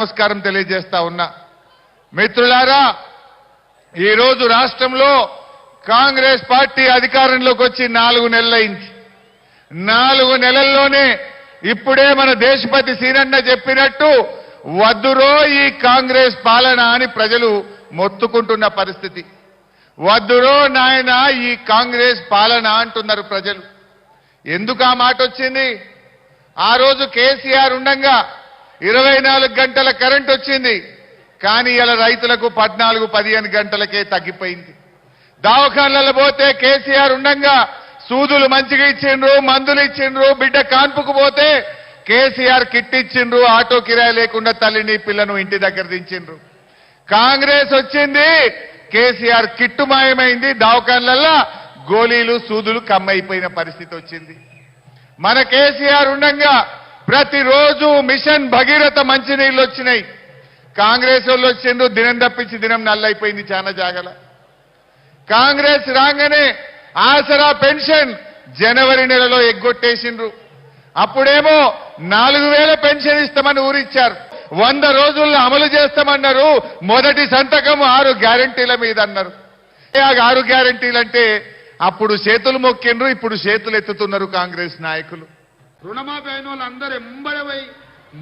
నమస్కారం తెలియజేస్తా ఉన్నా. మిత్రులారా ఈరోజు రాష్ట్రంలో కాంగ్రెస్ పార్టీ అధికారంలోకి వచ్చి నాలుగు నెలలైంది. నాలుగు నెలల్లోనే ఇప్పుడే మన దేశపతి సీనన్న చెప్పినట్టు వద్దురో ఈ కాంగ్రెస్ పాలన అని ప్రజలు మొత్తుకుంటున్న పరిస్థితి. వద్దురో నాయన ఈ కాంగ్రెస్ పాలన అంటున్నారు ప్రజలు. ఎందుకు ఆ మాట వచ్చింది? ఆ రోజు కేసీఆర్ ఉండంగా ఇరవై నాలుగు గంటల కరెంట్ వచ్చింది. కానీ ఇలా రైతులకు పద్నాలుగు పదిహేను గంటలకే తగ్గిపోయింది. దవాఖానలలో పోతే కేసీఆర్ ఉండంగా సూదులు మంచిగా ఇచ్చిండ్రు మందులు ఇచ్చిండ్రు బిడ్డ కాన్పుకు పోతే కేసీఆర్ కిట్ ఇచ్చిండ్రు ఆటో కిరాయి లేకుండా తల్లిని పిల్లను ఇంటి దగ్గర దించిండ్రు. కాంగ్రెస్ వచ్చింది కేసీఆర్ కిట్టు మాయమైంది దవాఖానలల్లా గోళీలు సూదులు కమ్మైపోయిన పరిస్థితి వచ్చింది. మన కేసీఆర్ ఉండంగా ప్రతిరోజు మిషన్ భగీరథ మంచినీళ్ళు వచ్చినాయి. కాంగ్రెస్ వాళ్ళు వచ్చిండ్రు దినం తప్పించి దినం నల్లైపోయింది చాలా జాగల. కాంగ్రెస్ రాగానే ఆసరా పెన్షన్ జనవరి నెలలో ఎగ్గొట్టేసిండ్రు. అప్పుడేమో నాలుగు వేల పెన్షన్ ఇస్తామని ఊరిచ్చారు. వంద రోజుల్లో అమలు చేస్తామన్నారు మొదటి సంతకం ఆరు గ్యారంటీల మీద అన్నారు. ఏ ఆరు గ్యారంటీలు అంటే అప్పుడు చేతులు మొక్కిండ్రు ఇప్పుడు చేతులు ఎత్తుతున్నారు కాంగ్రెస్ నాయకులు. రుణమాఫీ అయిన వాళ్ళు అందరూ ఎంబడే పోయి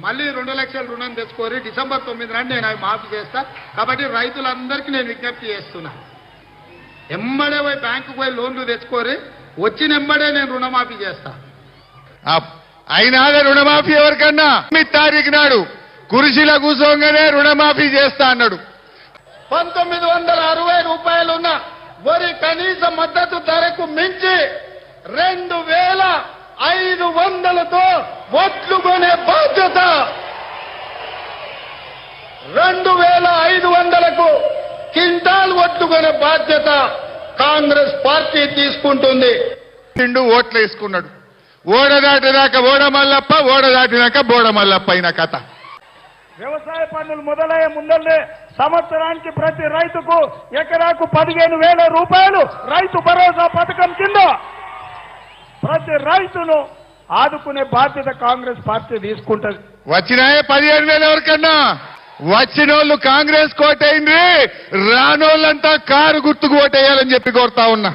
మళ్ళీ రెండు లక్షల రుణం తెచ్చుకోరి డిసెంబర్ తొమ్మిది నాడు నేను అవి మాఫీ చేస్తా. కాబట్టి రైతులందరికీ నేను విజ్ఞప్తి చేస్తున్నా. ఎంబడే పోయి బ్యాంకుకు పోయి లోన్లు తెచ్చుకోరి వచ్చిన ఎంబడే నేను రుణమాఫీ చేస్తా. అయినాదే రుణమాఫీ ఎవరికన్నా? తొమ్మిది తారీఖు నాడు కురిసిలో కూసోగానే రుణమాఫీ చేస్తా అన్నాడు. పంతొమ్మిది వందల అరవై రూపాయలున్న వరి కనీస మద్దతు ధరకు మించి రెండు వేల ఐదు వందలతో ఒట్లు కొనే బాధ్యత. రెండు వేల ఐదు వందలకు కింటాల్ ఒట్లు కొనే బాధ్యత కాంగ్రెస్ పార్టీ తీసుకుంటుంది. తిండు ఓట్లు వేసుకున్నాడు. ఓడ దాటినాక ఓడ మల్లప్ప ఓడ దాటినాక బోడ మల్లప్ప అయిన కథ. వ్యవసాయ పన్నులు మొదలయ్యే ముందల్లే సంవత్సరానికి ప్రతి రైతుకు ఎకరాకు పదిహేను వేల రూపాయలు రైతు భరోసా పథకం ప్రతి రైతును ఆదుకునే బాధ్యత కాంగ్రెస్ పార్టీ తీసుకుంటది. వచ్చినాయే పదిహేను వేలు ఎవరికన్నా? వచ్చినోళ్ళు కాంగ్రెస్ కోటైంది రానోళ్ళంతా కారు గుర్తుకు ఓటేయాలని చెప్పి కోరుతా ఉన్నా.